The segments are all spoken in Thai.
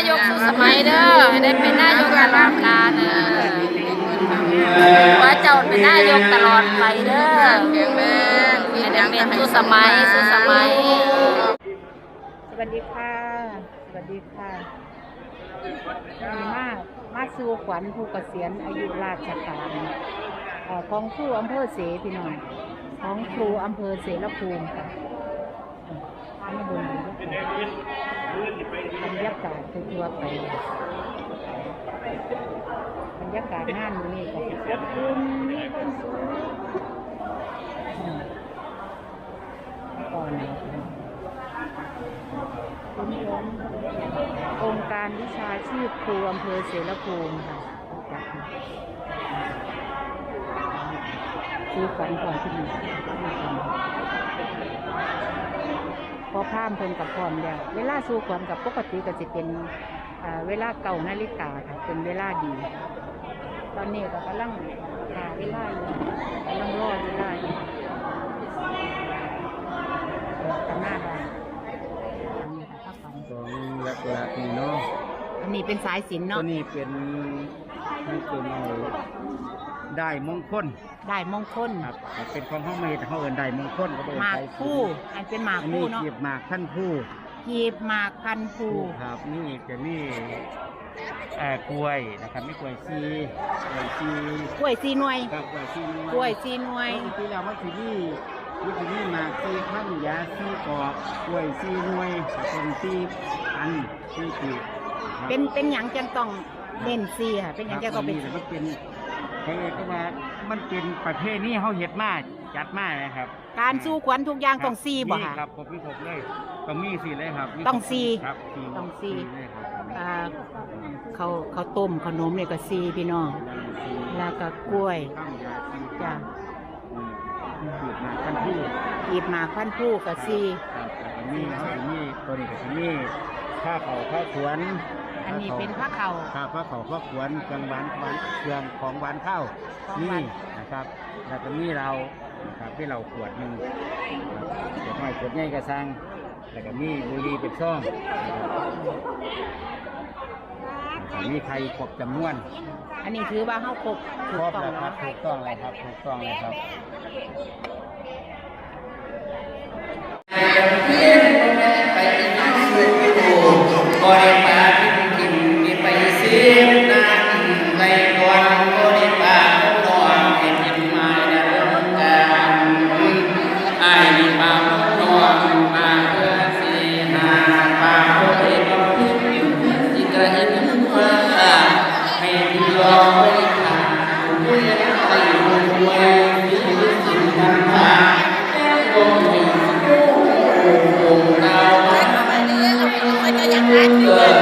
ายกสุสมัยเด้อได้เป็นนายกตลอดกาลเด้อว่าเจ้าเป็นนายกตลอดไปเด้อแข็งแรงให้ได้เป็นสุสมัยสุสมัย สวัสดีค่ะ สวัสดีค่ะดีมากมาสู่ขวัญผู้เกษียณอายุราชการของครูอำเภอเสพี่น้องของครูอำเภอเสรภูมิค่ะมาดู บรรยากาศทั่วไปบรรยากาศงานนี้ก็สิอมีความสุขอืมก่อนองค์การวิชาชีพครูอำเภอเสรภูมิค่ะจัดมาคือฝันก่อนที่นี่ พอพามเพิ่นกับพร้อมแล้ว เวลาสู่ขวัญกับปกติก็จะเป็นอ่าเวลาเก่านาฬิกาค่ะ เป็นเวลาดี ตอนนี้ก็กำลังหาเวลาอยู่กำลังรอเวลาอยู่เปิดกันหน้าได้อันนี้ค่ะถ้าฝันของหลักๆนี่เนาะอันนี้เป็นสายสิญจนตัวเนาะนี้เป็นนี่เป็นเอาได้มงคลได้มงคลครับเป็นของห้องเมดเขาเอินได้มงคลก็เป็นหมากไทยคู่ อันเป็นหมากอันคู่นี้เนาะเก็บหมากขั้นผู้กีบหมากพันธุ์คู่ครับ นี่จะนี่เอ่อกล้วยนะครับไม่กล้วยซีกล้วยซีกล้วยซีหน่วยครับกล้วยซีกล้วยซีหน่วยปกติแล้วมันสินี่มันสินี่หมากซีขั้นยาซีกอกกล้วยซีหน่วยเป็นซีอันซีกีบครับเป็นเป็นหยังจังต้องเน้นซีค่ะเป็นหยังจังต้องเป็นครับมันเป็น ใครก็ว่ามันเป็นประเภทนี้เขาเห็ดมาจัดมานะครับการสู้ขวัญทุกอย่างต้องซีบ่นี่ค่ะ ครับผมมีผมเลยต้องมีสีเลยครับมีต้องซีครับซีต้องซีเลยครับอ่าเขาเขาวต้มขนมเนี่ยก็ซีพี่น้องซีแล้วก็กล้วยข้างยาซีจ้ะอืมขีดมาขั้นที่ กีบหมากพันธุ์คู่กับซี ครับแล้วก็มีเขาจะมีตัวนี้ก็จะมีข้าวเขาข้าวสวน อันนี้เป็นผ้าเข่าข้าวข้าวเขาข้าวสวนเครื่องหวานหวานเครื่องของหวานข้าวของหวานนี่นะครับ แล้วก็มีเรานะครับที่เราขวดหนึ่งครับขวดน้อยขวดใหญ่กระซังแล้วก็มีบุหรี่เป็นช่องนะครับมีไข่ครบจำนวน อันนี้ถือว่าเขาครบคถูรกบต้องแล้วคแล้รัวบถูกต้องเลยครับถูกต้องเลยครับ เ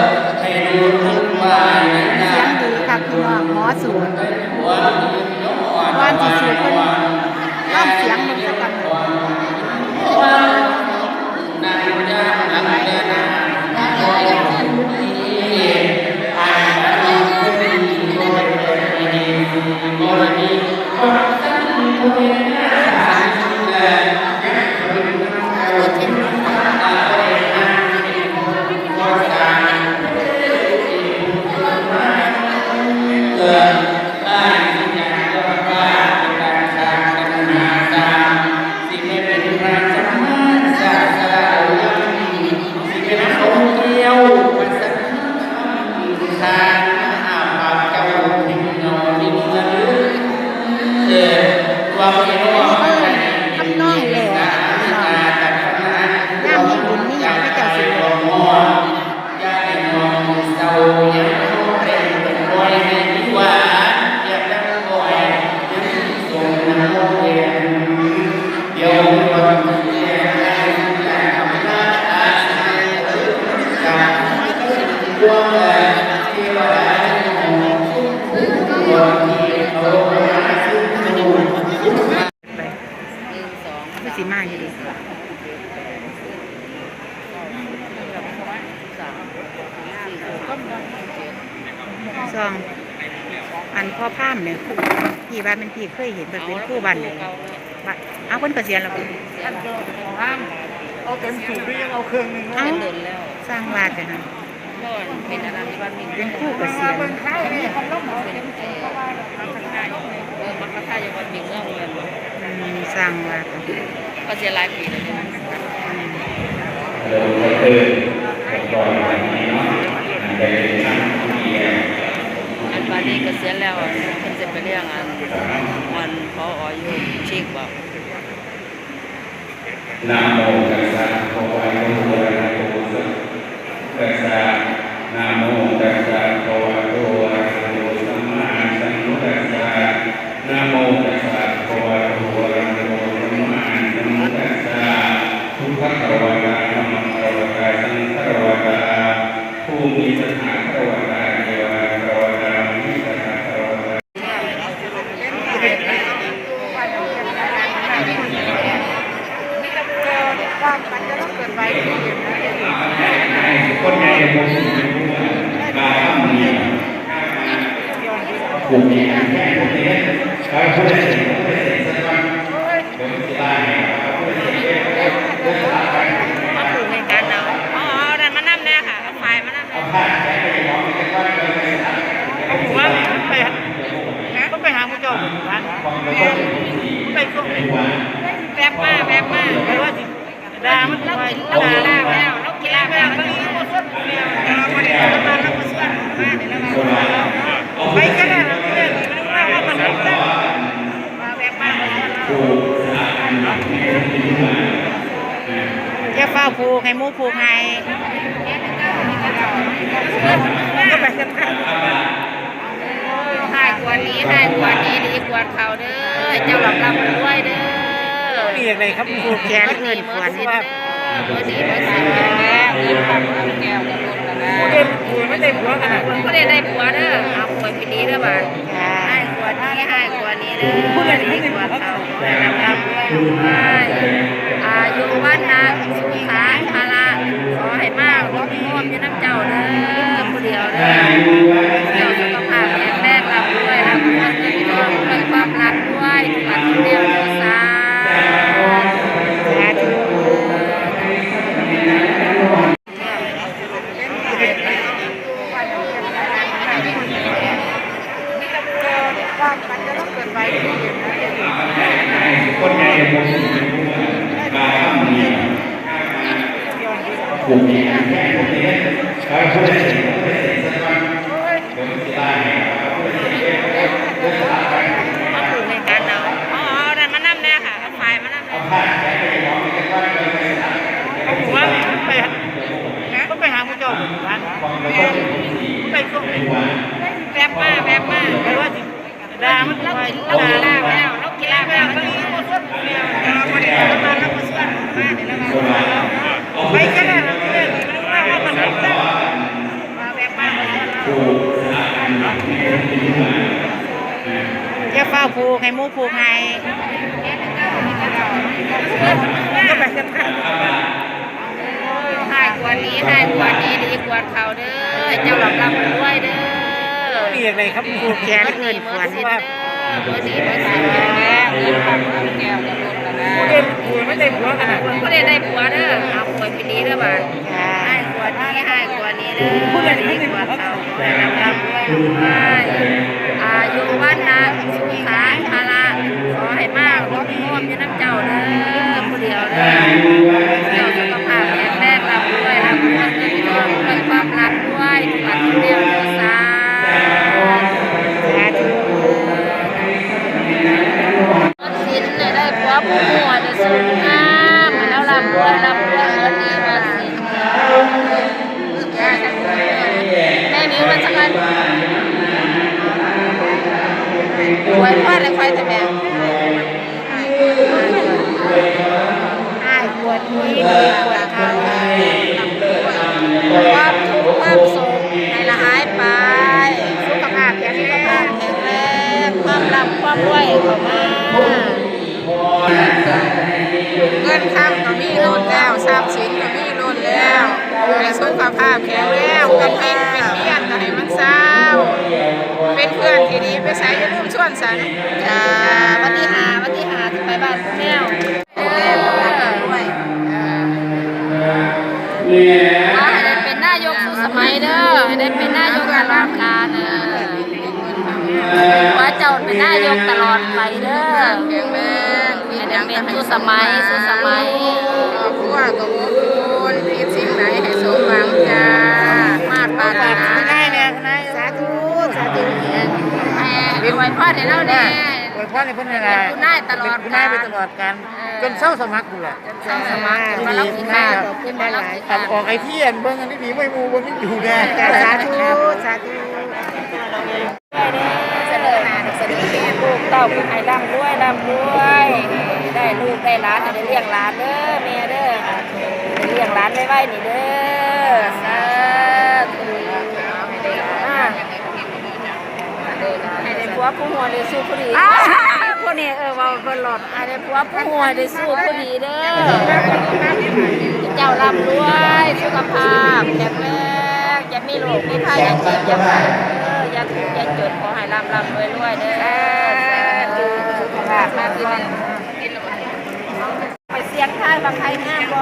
อันพ่อพามเนี่ยพี่ว่ามันพี่เคยเห็นแบบเป็นคู่บ้านเลยบ้านเอาคนเกษียณแล้วบ่ท่านเจ้าของห้างเอาเต็มสูบหรือยังเอาเครื่องหนึ่งเอ้าสร้างวาดกันนะโน่นเป็นอะไรที่ว่ามีเป็นผู้เกษียณเป็นเออเออมันก็ท่าอยู่วันมีเงื่อนเงินอืมสร้างว่ากันก็เสียหลายปีแล้วเนี่ยเราก็คือก่อนวันนี้เนาะได้ทำ บาดนี้ก็เสียแล้วอะเพิ่นจะไปเรียกอันวันพออยู่ชีกบอกนะโมกัสสะภะคะวะโตอะระหะโตสัมตัสสะนะโมาใช้ไปมองสักวันเลยไปสถาบันผมว่าไปก็ไปหาผู้เจ้าบ้านความระบบที่ไปส่ ดามันไปเรากินลาบแล้วเรากินแลาบแล้วบางทีก็ส่วนเดียวเราไม่ได้ทำมาเราก็ส่วนมาเดี๋ยวเราคนมาเราเอาไปไปก็ได้เราไม่ได้ไม่รู้ว่ามันเป็นมาแป๊บมาผู้สถาบันที่เป็นมาแค่ฟ้าผูกให้มูผูกให้ก็ไปกันให้กว่านี้ให้กว่านี้ดีกว่าเขาเด้อเจ้าหลับหลับด้วยเด้อ มีอะไรครับผูกแขนเงินขวัญสิว่าเด้อบ่ดีบ่สิแม่เงินคำเงินแก้วกันล้นกันแล้วเด็กผูกไม่ได้ผัวกันนะบ่ได้ได้ผัวเด้อเอาผัวไปดีเด้อบ่าจ้าให้กว่านี้ให้กว่านี้เด้อดีกว่าเขาให้รับรับด้วยอายุวันนะสุขาภาระขอให้มากรบร่วมอยู่น้ำเจ้าเด้อผู้เดียวเด้อ ไงผมกาทำนี่กลุ่มนี้แค่พวกนี้ใช้ผู้ได้สิ่งผู้ได้สิ่งสักวันเดี๋ยวจะได้ครับผู้ได้สิ่งเรื่องสถาบันมาปลูกในการเอาอ๋อเอาดันมานำแน่ค่ะเอาไฟมานำแน่เอาผ้าใช้ไปมองสักวันเลยไปสถาบันผมว่าไปก็ไปหาผู้เจ้าบ้านความไปส่งในวัน แป๊บมาแป๊บมา ไปว่าสิดามัน เปกินเราลาแล้วเรากินลาแล้วบางทีก็ส่วนเดียวเราไม่ได้ทำมาเราก็ส่วนมาเดี๋ยวเราคนมาเราเอาไปไปก็ได้เราไม่ได้ม่รู้ว่ามันเป็นมาแป๊บมาผู้าบันที่เป็นมาแค่ฟ้าผูกให้มูผูกให้ก็ไปกันให้กว่านี้ให้กว่านี้ดีกว่าเขาเด้อเจ้าหลับหลับด้วยเด้อมีอะไรครับผูกแขนเงินขวั ญว่าบ่ดีบ่สิแม่เงินคำเงินแก้วกันล้นกันแล้วเด็กผูกไม่ได้ผัวกันนะบ่ได้ได้ผัวเด้อเอาผัวไปดีเด้อบ้านให้กว่านี้ให้กว่านี้เด้อดีกว่าเข ไว้พ่อเลยควายแต่แม่ให้ปวดนี้ปวดเขาความทุกข์ความโศกให้ละหายไป สุขภาพแข็งแรงแข็งแรงความร่ำความรวยเข้ามาเงินคำก็มีล้นแล้ว ทรัพย์สินก็มีล้นแล้วให้สุขภาพแข็งแรงเป็นเป็นเป็นเพียรก็ให้มันเศร้าเป็นเพื่อนที่ดีไปใส่อย่าลืมชวนสันจ้าวันที่หาวันที่หาที่ไปบ้านแมวเออด้วยเนี่ยขอให้ได้เป็นนายกสู่สมัยเด้อให้ได้ตลอดกาลเออว่าเจ้าเป็นนายกตลอดไปเด้อแข็งแรงให้ได้เป็นสุสมัยสุสมัย ครอบครัวก็อบอุ่นคิดสิ่งไหนให้สมหวังจ้ามาดปรารถนาได้แน่นายสาธุสาธุให้ไวพ่อให้เราแน่อวยพรให้เพิ่นให้ได้เป็นายตลอดเป็นายไปตลอดกันจนเศร้าสมัครกูล่ะเศร้าสมัครมาเราขี้ข้านจนมาเราขี้ขัข้านบออกไอ้เทียนเบิ่งอันนี้ดีไม่มูเบิ่งนี่อยู่แน่สาธุสาธุเสนอหน้าเสนอแก่ลูกเต้าผู้ให้ร่ำรวยร่ำรวยได้ลูกได้หลานให้ได้เลี้ยงหลานเด้อแม่เด้อ ลี้ยงหลานไว้ไว้นี่เด้อสาธุอ่าให้ได้ผัวผู้หัวได้สู้ผู้ดีผู้นี้เออว่าเพิ่นหลอดให้ได้ผัวผู้หัวได้สู้ผู้ดีเด้อเจ้าร่ำรวยสุขภาพแข็งแรงอย่ามีโรคมีภัยอย่าเจ็บอย่าป่วยเด้ออย่าทุกข์อย่าจนขอให้ร่ำร่ำรวยรวยเด้อสุขภาพมากขึ้นไปเสียงทายบางใครงามบ่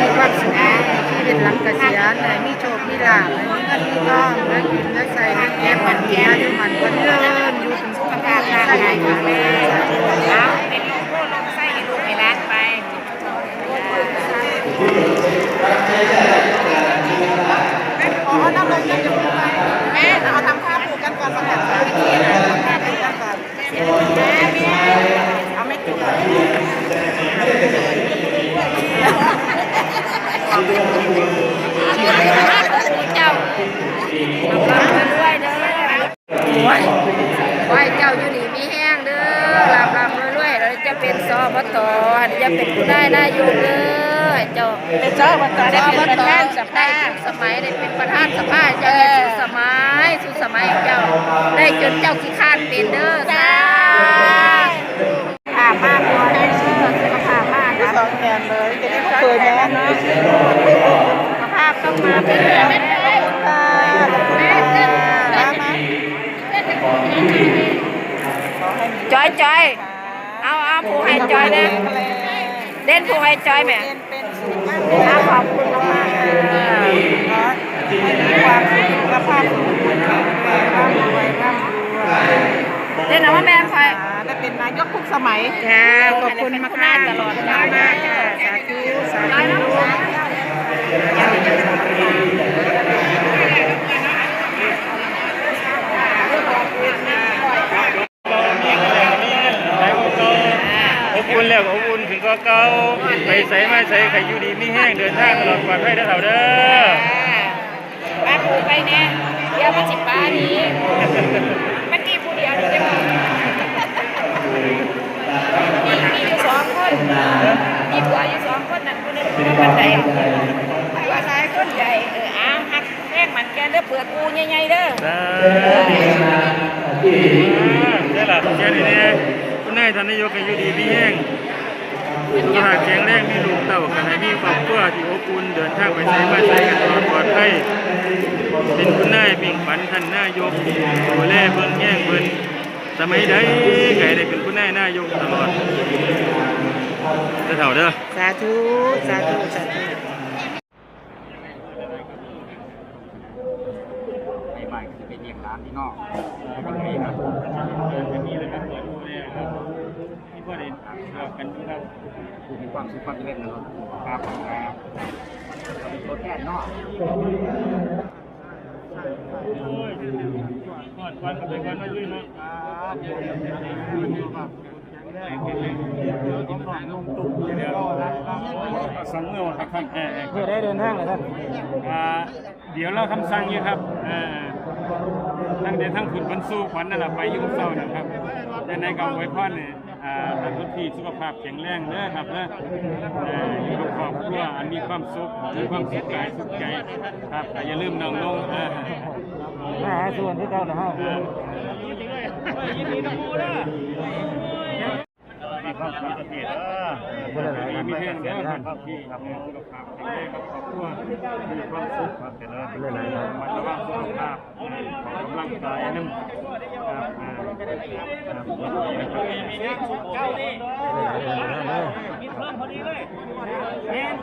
มีความสุขชีวิตหลังเกษียณมีโชค มีลาบมีเงินมีทองนั่งกินเงินใส่เงินเก็บมันเก็บอยู่มันคนเดินอยู่เป็นสุขภาพร่างกายแข็งแม่เอาเป็นลโก้ลงไส้ให้ลูกให้ร้านไป ขอน้ำเลยจะอยู่ไปแม่เอาทำข้าวปลูกกันก่อนประกาศสาวิธีนะทำข้าวปลูกกันก่อนแม่แม่เอาไม่ถูก เจ้าร่ำร่ำรวยๆเด้อโอ้ยขอให้เจ้าอยู่ดีมีแห้งเด้อร่ำร่ำรวยๆแล้วจะเป็นสอบตจะเป็นผู้ได้นายกเด้อเจ้า เป็นเจ้าวันต่อได้เป็นประธานสภา ได้สุดสมัยได้เป็น ประธานสภาเจ้าได้สุดสมัยสุดสมัยเจ้า ได้จนเจ้าขี้ข้านเป็นเด้อจ้าผ่ามากเด้อสุขภาพมากนะสองแกนเลยจะได้เคยแม่นาะสุขภาพต้องมาเป็นเดือนแม่ค่ะขอบคุณค่ะมาจอยจอยเอาเอาผู้ให้จอยนะเล่นผู้ให้จอยแม่เอาขอบคุณมากๆค่ะ เนาะมีความ ขภาพสมบูรณ์แข็งแรงร่ำรวยร่ำรวยเล่นเอาว่าแม่คอยได้เป็นนายกทุกสมัยค่ะขอบคุณมากค่ะตลอดกาลมากค่ะสาธุสาธุอบอุ่นแล้วก็อบอุ่นถึงก็เก่าไปใส่มาใส่ใครอยู่ดีไม่แห้งเดินทางตลอดปลอดภัยเด้อเฒ่าเด้อ กูไปแน่เดี๋ยวมาจิบป้าดีเมื่อกี้ผู้เดียวเดี๋ยวมีมีอยู่สองคนมีผัวอยู่สองคนนั่นคนนึงคนใดผัวชายคนใหญ่เอออ้าวหักแม่งมันแกเด้อเปลือกกูใหญ่ๆเด้อได้ได้ล่ะแค่นี้นคุณนายท่านนายกให้อยู่ดีมีแห้งสุขภาพแข็งแรงมีลูกเต้ากันให้มีครอบครัว ที่อบอุ่นเดินทางไปใส่มาใส่กันตลอดปลอดภัยเป็นคุณนายเบ่งปันท่านนายกดูแลเบิ่งแย่งเบิ่นสมัยใดไก่ได้เป็นคุณนายนายกตลอดเด้อเฒ่าเด้อสาธุสาธุสาธุในบ้านก็จะไปเรียกร้านที่นอกเป็นไงครับมีแล้วก็เปิดดูแลครับ มีพ่อเด่นเรากันดูครับผู้มีความสุขความเจริญนะครับครับครับเป็นตัวแทนเนาะโอ้ยก่อนวันก็เป็นวันมาด้วยเนาะสั่งเมื่อวันครับท่านเพื่อได้เดินทางเลยท่านเดี๋ยวเราคำสั่งอยู่ครับทั้งเดินทั้งขุนบรรสู้ขวัญนั่นแหละไปยุ่งเศร้านะครับแต่ในกองไว้พ่อเนี่ย อ่าท่านทุกที่สุขภาพแข็งแรงเด้อครับเด้อเอออยู่กับครอบครัวอันมีความสุขมีความสุขกายสุขใจครับแต่อย่าลืมน้องลงเออมาส่วนที่เก่านะฮะยินดีด้วยยินดีทั้งคู่เด้อคนละมีมีแห้งเสีเสียยงท่าท่านนที่ครับสุขภาพแข็งแรงกับครอบครัวมีความสุขความเจริญมันระวังสุขภาพของกำลังกายนั่นครับ อ่าครับมีเพิ่มพอดีเลยเอ็น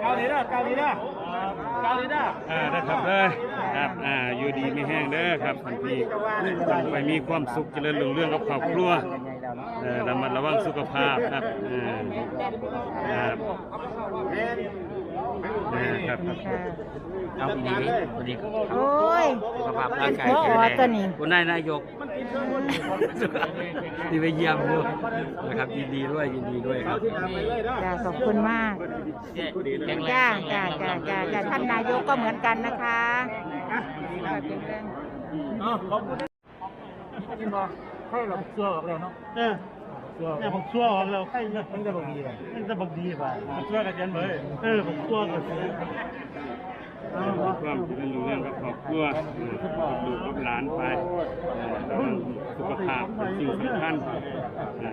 เก้าหลีเด้อเก้าหลีเด้อเก้าหลีเด้ออ่านะครับเด้อครับอ่าอยู่ดีไม่แห้งเด้อครับท่านพี่ไปมีความสุขเจริญรุ่งเรืองกับครอบครัวเออระมัดระวังสุขภาพครับอ่าครับนะครับ เอาดีไหมสวัสดีครับโอ้ยสุขภาพร่างกายบ่แข็งอแรอกตัวนี้งคุณนายนายกที่ไปเยี่ยมด้วยนะครับยินดีด้วยยินดีด้วยครับจ้าขอบคุณมากแข็งแรงจ้าจ้าจ้าจ้าจ้าท่านนายกก็เหมือนกันนะคะขอบคุณแรงให้เราชั่วออกแล้วเนาะเออเนี่ยผมชั่วออกแล้วใครเนี่ยมันจะบอกดีมันจะบอกดีป่ะช่วยกันยันเบยเออผมชั่วกัน ความเจริญรุ่งเรืองกับครอบครัวดูกับหลานไปสุขภาพเป็นสิ่งสำคัญ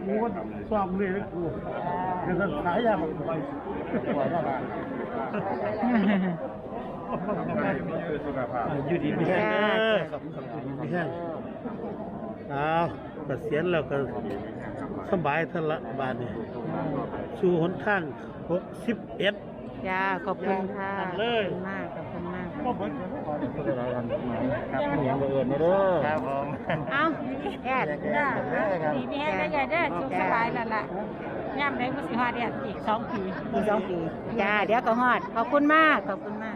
กูก็ชอบเลยนะกูคือจะขายยาไปหัวหน้าบ้านอยู่ดีไม่แห้งเออไม่แห้งอ้าวเกษียณแล้วก็สบายท่านละบาทนี่สู่หนทางหกสิบเอ็ดจ้าขอบคุณค่ะเลยมาก ครับมีอย่างอื่นเด้อครับผมเอ้าแอดจ้าดีมีให้ได้ใหญ่ได้สุขสบายนั่นแหละย่ำได้มุสิฮอดเนี่ยอีกสองปีอีกสองปีจ้าเดี๋ยวก็ฮอดขอบคุณมากขอบคุณมาก